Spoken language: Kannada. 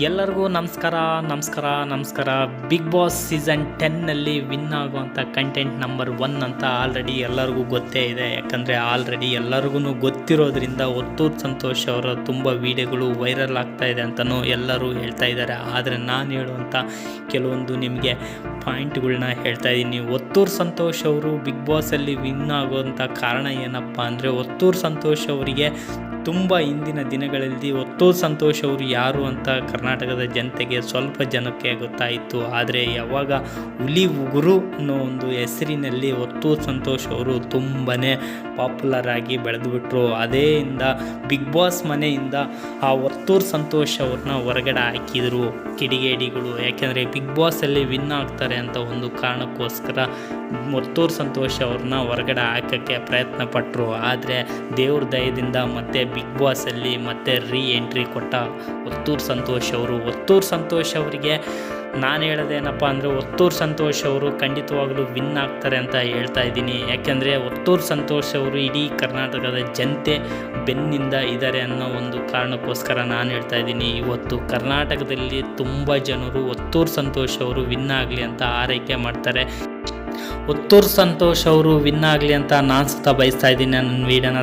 ಎಲ್ಲರಿಗೂ ನಮಸ್ಕಾರ ನಮಸ್ಕಾರ ನಮಸ್ಕಾರ. ಬಿಗ್ ಬಾಸ್ ಸೀಸನ್ ಟೆನ್ನಲ್ಲಿ ವಿನ್ ಆಗುವಂಥ ಕಂಟೆಂಟ್ ನಂಬರ್ ಒನ್ ಅಂತ ಆಲ್ರೆಡಿ ಎಲ್ಲರಿಗೂ ಗೊತ್ತೇ ಇದೆ. ಯಾಕಂದರೆ ಆಲ್ರೆಡಿ ಎಲ್ಲರಿಗೂ ಗೊತ್ತಿರೋದ್ರಿಂದ ಒತ್ತೂರು ಸಂತೋಷ್ ಅವರ ತುಂಬ ವಿಡಿಯೋಗಳು ವೈರಲ್ ಆಗ್ತಾ ಇದೆ ಅಂತಲೂ ಎಲ್ಲರೂ ಹೇಳ್ತಾ ಇದ್ದಾರೆ. ಆದರೆ ನಾನು ಹೇಳುವಂಥ ಕೆಲವೊಂದು ನಿಮಗೆ ಪಾಯಿಂಟ್ಗಳನ್ನ ಹೇಳ್ತಾ ಇದ್ದೀನಿ. ಒತ್ತೂರು ಸಂತೋಷ್ ಅವರು ಬಿಗ್ ಬಾಸಲ್ಲಿ ವಿನ್ ಆಗುವಂಥ ಕಾರಣ ಏನಪ್ಪ ಅಂದರೆ ಒತ್ತೂರು ಸಂತೋಷ್ ಅವರಿಗೆ ತುಂಬ ಇಂದಿನ ದಿನಗಳಲ್ಲಿ ಒತ್ತೋ ಸಂತೋಷ್ ಅವರು ಯಾರು ಅಂತ ಕರ್ನಾಟಕದ ಜನತೆಗೆ ಸ್ವಲ್ಪ ಜನಕ್ಕೆ ಗೊತ್ತಾಯಿತು. ಆದರೆ ಯಾವಾಗ ಹುಲಿ ಉಗುರು ಅನ್ನೋ ಒಂದು ಹೆಸರಿನಲ್ಲಿ ಒತ್ತೋ ಸಂತೋಷ್ ಅವರು ತುಂಬಾ ಪಾಪ್ಯುಲರ್ ಆಗಿ ಬೆಳೆದುಬಿಟ್ರು. ಅದೇ ಇಂದ ಬಿಗ್ ಬಾಸ್ ಮನೆಯಿಂದ ಆ ಒತ್ತೂರು ಸಂತೋಷ್ ಅವ್ರನ್ನ ಹೊರಗಡೆ ಹಾಕಿದರು ಕಿಡಿಗೇಡಿಗಳು. ಯಾಕೆಂದರೆ ಬಿಗ್ ಬಾಸಲ್ಲಿ ವಿನ್ ಆಗ್ತಾರೆ ಅಂತ ಒಂದು ಕಾರಣಕ್ಕೋಸ್ಕರ ಒತ್ತೂರು ಸಂತೋಷ್ ಅವ್ರನ್ನ ಹೊರಗಡೆ ಹಾಕೋಕ್ಕೆ ಪ್ರಯತ್ನ ಪಟ್ಟರು ಆದರೆ ದೇವ್ರ ದಯದಿಂದ ಮತ್ತೆ ಬಿಗ್ ಬಾಸಲ್ಲಿ ಮತ್ತೆ ರೀ ಎಂಟ್ರಿ ಕೊಟ್ಟ ಒತ್ತೂರು ಸಂತೋಷ್ ಅವರು. ಒತ್ತೂರು ಸಂತೋಷ್ ಅವರಿಗೆ ನಾನು ಹೇಳೋದೇನಪ್ಪ ಅಂದರೆ ಒತ್ತೂರು ಸಂತೋಷ್ ಅವರು ಖಂಡಿತವಾಗಲೂ ವಿನ್ ಆಗ್ತಾರೆ ಅಂತ ಹೇಳ್ತಾ ಇದ್ದೀನಿ. ಯಾಕೆಂದರೆ ಒತ್ತೂರು ಸಂತೋಷ್ ಅವರು ಇಡೀ ಕರ್ನಾಟಕದ ಜನತೆ ಬೆನ್ನಿಂದ ಇದ್ದಾರೆ ಅನ್ನೋ ಒಂದು ಕಾರಣಕ್ಕೋಸ್ಕರ ನಾನು ಹೇಳ್ತಾ ಇದ್ದೀನಿ. ಇವತ್ತು ಕರ್ನಾಟಕದಲ್ಲಿ ತುಂಬ ಜನರು ಒತ್ತೂರು ಸಂತೋಷ್ ಅವರು ವಿನ್ ಆಗಲಿ ಅಂತ ಆರೈಕೆ ಮಾಡ್ತಾರೆ. ಒತ್ತೂರು ಸಂತೋಷ್ ಅವರು ವಿನ್ ಆಗಲಿ ಅಂತ ನಾನು ಸುತ್ತ ಬಯಸ್ತಾ ಇದ್ದೀನಿ ನನ್ನ ವೀಡಿಯೋನ.